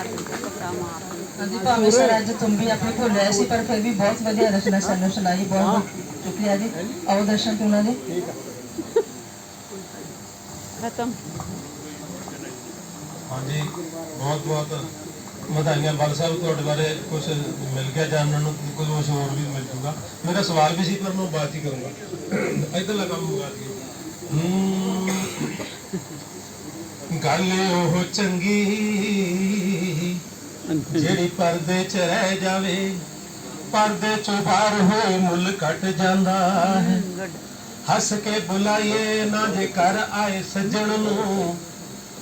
ਮਾਰ ਦਿੰਦਾ ਕਪੜਾ ਮਾਰ ਹਾਂਜੀ ਭਾਵੇਂ ਸਰ ਅੱਜ ਤੁਮ ਵੀ ਆਪਣੇ ਕੋਲ ਲੈ ਸੀ ਪਰ ਫਿਰ ਵੀ ਬਹੁਤ ਵਧੀਆ ਰਚਨਾ ਸਾਨੂੰ ਸੁਣਾਈ ਬਹੁਤ ਸ਼ੁਕਰੀਆ ਜੀ। ਆਓ ਦਰਸ਼ਨ ਤੇ ਉਹਨਾਂ ਦੇ। ਖਤਮ। ਹਾਂਜੀ ਬਹੁਤ ਬਹੁਤ ਵਧਾਈਆਂ। ਬਲ ਸਾਹਿਬ ਤੁਹਾਡੇ ਬਾਰੇ ਕੁਝ ਮਿਲ ਗਿਆ ਜਾਣਨ ਨੂੰ ਕੁਝ ਹੋਰ ਵੀ ਮਿਲ ਜੂਗਾ। ਮੇਰਾ ਸਵਾਲ ਵੀ ਸੀ ਪਰ ਮੈਂ ਬਾਤ ਹੀ ਕਰੂੰਗਾ। ਇਧਰਲਾ ਕੰਮ ਮੁਕਾ ਦਈਏ ਹਮ, ਗੱਲ ਉਹ ਚੰਗੀ ਜਿਹੜੀ ਪਰਦੇ 'ਚ ਰਹਿ ਜਾਵੇ, ਪਰਦੇ 'ਚੋਂ ਬਾਹਰ ਹੋਏ ਮੁੱਲ ਕੱਟ ਜਾਂਦਾ ਹੈ। ਹੱਸ ਕੇ ਬੁਲਾਈਏ ਨਾ ਜੇ ਕਰ ਆਏ ਸੱਜਣ ਨੂੰ,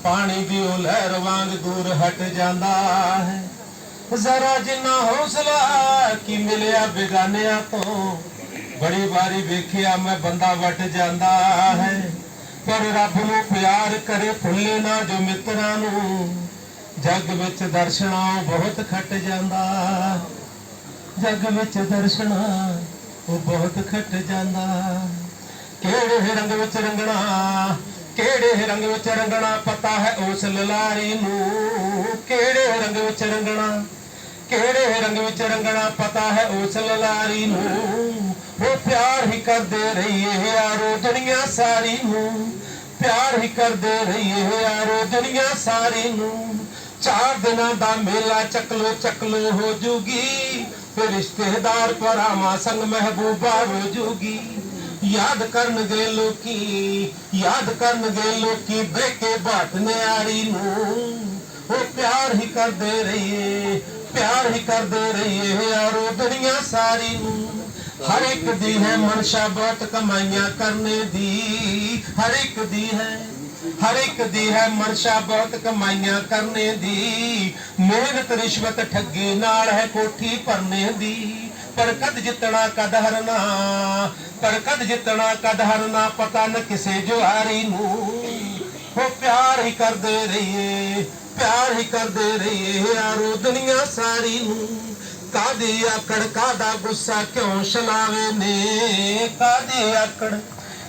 ਪਾਣੀ ਦੀ ਉਹ ਲਹਿਰ ਵਾਂਗ ਦੂਰ ਹਟ ਜਾਂਦਾ ਹੈ। ਜ਼ਰਾ ਜਿੰਨਾ ਹੌਸਲਾ ਕੀ ਮਿਲਿਆ ਬੇਗਾਨਿਆਂ ਤੋਂ, ਬੜੀ ਵਾਰੀ ਵੇਖਿਆ ਮੈਂ ਬੰਦਾ ਵਟ ਜਾਂਦਾ ਹੈ। ਪਰ ਰੱਬ ਨੂੰ ਪਿਆਰ ਕਰੇ ਭੁੱਲੇ ਨਾ ਜੋ ਮਿੱਤਰਾਂ ਨੂੰ। ਜੱਗ ਵਿੱਚ ਦਰਸ਼ਨਾਂ ਬਹੁਤ ਖੱਟ ਜਾਂਦਾ। ਜਗ ਵਿੱਚ ਦਰਸ਼ਨਾ, ਉਹ ਬਹੁਤ ਖੱਟ ਜਾਂਦਾ। ਕਿਹੜੇ ਰੰਗ ਵਿੱਚ ਰੰਗਣਾ, ਕਿਹੜੇ ਰੰਗ ਵਿੱਚ ਰੰਗਣਾ, ਪਤਾ ਹੈ ਉਸ ਲਲਾਰੀ ਨੂੰ। ਕਿਹੜੇ ਰੰਗ ਵਿੱਚ ਰੰਗਣਾ, ਕਿਹੜੇ ਰੰਗ ਵਿੱਚ ਰੰਗਣਾ, ਪਤਾ ਹੈ ਉਸ ਲਲਾਰੀ ਨੂੰ। ਉਹ ਪਿਆਰ ਹੀ ਕਰਦੇ ਰਹੀਏ ਯਾਰੋ ਦੁਨੀਆ ਸਾਰੀ ਨੂੰ। ਪਿਆਰ ਹੀ ਕਰਦੇ ਰਹੀਏ ਯਾਰੋ ਦੁਨੀਆ ਸਾਰੀ ਨੂੰ। ਚਾਰ ਦਿਨਾਂ ਦਾ ਮੇਲਾ ਚੱਕਲੋ ਚੱਕਲੋ ਹੋ ਜੂਗੀ। ਫਿਰ ਰਿਸ਼ਤੇਦਾਰ ਪਰਾਵਾਂ ਸੰਗ ਮਹਿਬੂਬਾ ਹੋ ਜੂਗੀ। ਯਾਦ ਕਰਨਗੇ ਲੋਕੀ, ਯਾਦ ਕਰਨਗੇ ਲੋਕੀ ਬੇਕੇ ਬਾਤ ਨਿਆਰੀ ਨੂੰ। ਉਹ ਪਿਆਰ ਹੀ ਕਰਦੇ ਰਹੀਏ, ਪਿਆਰ ਹੀ ਕਰਦੇ ਰਹੀਏ ਯਾਰੋ ਦੁਨੀਆ ਸਾਰੀ ਨੂੰ। ਹਰ ਇੱਕ ਦੀ ਹੈ ਮਨਸ਼ਾ ਬਹੁਤ ਕਮਾਈਆਂ ਕਰਨੇ ਦੀ। ਹਰ ਇੱਕ ਦੀ ਹੈ, ਹਰ ਇੱਕ ਦੀ ਹੈ ਮਨਸ਼ਾ ਬਹੁਤ ਕਮਾਈਆਂ ਕਰਨੇ ਦੀ। ਮਿਹਨਤ, ਰਿਸ਼ਵਤ ਠੱਗੀ ਨਾਲ ਹੈ ਕੋਠੀ ਭਰਨੇ ਦੀ। ਪਰ ਕਦ ਜਿੱਤਣਾ, ਕਦ ਹਰਨਾ, ਪਰ ਕਦ ਜਿੱਤਣਾ, ਕਦ ਹਰਨਾ ਪਤਾ ਨ ਕਿਸੇ ਜੁਆਰੀ ਨੂੰ। ਉਹ ਪਿਆਰ ਹੀ ਕਰਦੇ ਰਹੀਏ, ਪਿਆਰ ਹੀ ਕਰਦੇ ਰਹੀਏ ਯਾਰੋ ਦੁਨੀਆ ਸਾਰੀ ਨੂੰ। ਕਾਦੀ ਆਕੜ ਕਾਦਾ ਗੁੱਸਾ ਕਿਉਂ ਛਲਾਵੇ ਨੇ? ਕਾਦੀ ਆਕੜ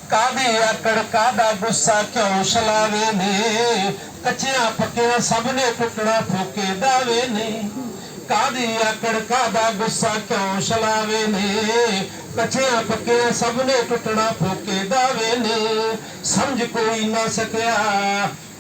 ਕਾਦੀ ਆਕੜ ਕਾਦਾ ਗੁੱਸਾ ਕਿਉਂ ਛਲਾਵੇ ਨੇ? ਕੱਚਿਆਂ ਪੱਕਿਆਂ ਸਭ ਨੇ ਟੁੱਟਣਾ ਫੋਕੇ ਦਾਵੇ ਨੇ। ਕਾਦੀ ਆਕੜ ਕਾਦਾ ਗੁੱਸਾ ਕਿਉਂ ਛਲਾਵੇ ਨੇ? ਕੱਚਿਆਂ ਪੱਕਿਆਂ ਸਭ ਨੇ ਟੁੱਟਣਾ ਫੋਕੇ ਦਾਵੇ ਨੇ। ਸਮਝ ਕੋਈ ਨਾ ਸਕਿਆ,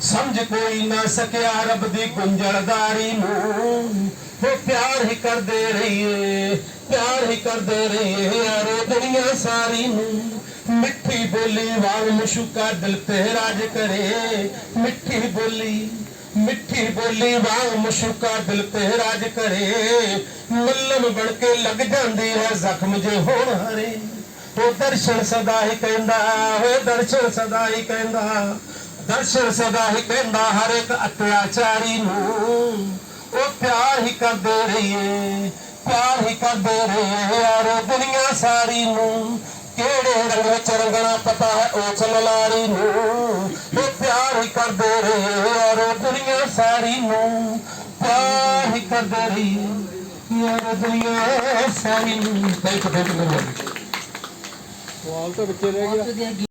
ਸਮਝ ਕੋਈ ਨਾ ਸਕਿਆ ਰੱਬ ਦੀ ਗੁੰਝਲਦਾਰੀ ਨੂੰ। ਉਹ ਪਿਆਰ ਹੀ ਕਰਦੇ ਰਹੀਏ, ਪਿਆਰ ਹੀ ਕਰਦੇ ਰਹੀਏ ਯਾਰੋ ਦੁਨੀਆ ਸਾਰੀ ਨੂੰ। ਮਿੱਠੀ ਬੋਲੀ ਵਾਂਗ ਮਸ਼ੂਕਾ ਦਿਲ ਤੇ ਰਾਜ ਕਰੇ, ਮਿੱਠੀ ਬੋਲੀ ਮਿੱਠੀ ਬੋਲੀ ਵਾਂਗ ਮਸ਼ੂਕਾ ਦਿਲ ਤੇ ਰਾਜ ਕਰੇ। ਮੱਲਮ ਬਣ ਕੇ ਲੱਗ ਜਾਂਦੀ ਹੈ ਜ਼ਖਮ ਜੇ ਹੋਣ ਹਰੇ। ਉਹ ਦਰਸ਼ਨ ਸਦਾ ਹੀ ਕਹਿੰਦਾ, ਉਹ ਦਰਸ਼ਨ ਸਦਾ ਹੀ ਕਹਿੰਦਾ, ਦਰਸ਼ਨ ਸਦਾ ਹੀ ਕਹਿੰਦਾ ਹਰ ਇੱਕ ਅਤਿਆਚਾਰੀ ਨੂੰ। ਉਹ ਪਿਆਰ ਹੀ ਕਰਦੇ ਰਹੀਏ, ਪਿਆਰ ਹੀ ਕਰਦੇ ਰਹੀਏ ਯਾਰੋ ਦੁਨੀਆ ਸਾਰੀ ਨੂੰ। ਕਿਹੜੇ ਰੰਗ ਵਿੱਚ ਰੰਗਣਾ ਪਤਾ ਹੈ ਉਹ ਚਲਲਾਰੀ ਨੂੰ। ਸਾਰੀ ਨੂੰ ਪਿਆਰ ਹੀ ਕਰਦੇ ਰਹੀਏ ਦੁਨੀਆ ਸਾਰੀ ਨੂੰ ਥੈਂਕ ਯੂ ਥੈਂਕ ਯੂ ਬਹੁਤ ਵਧੀਆ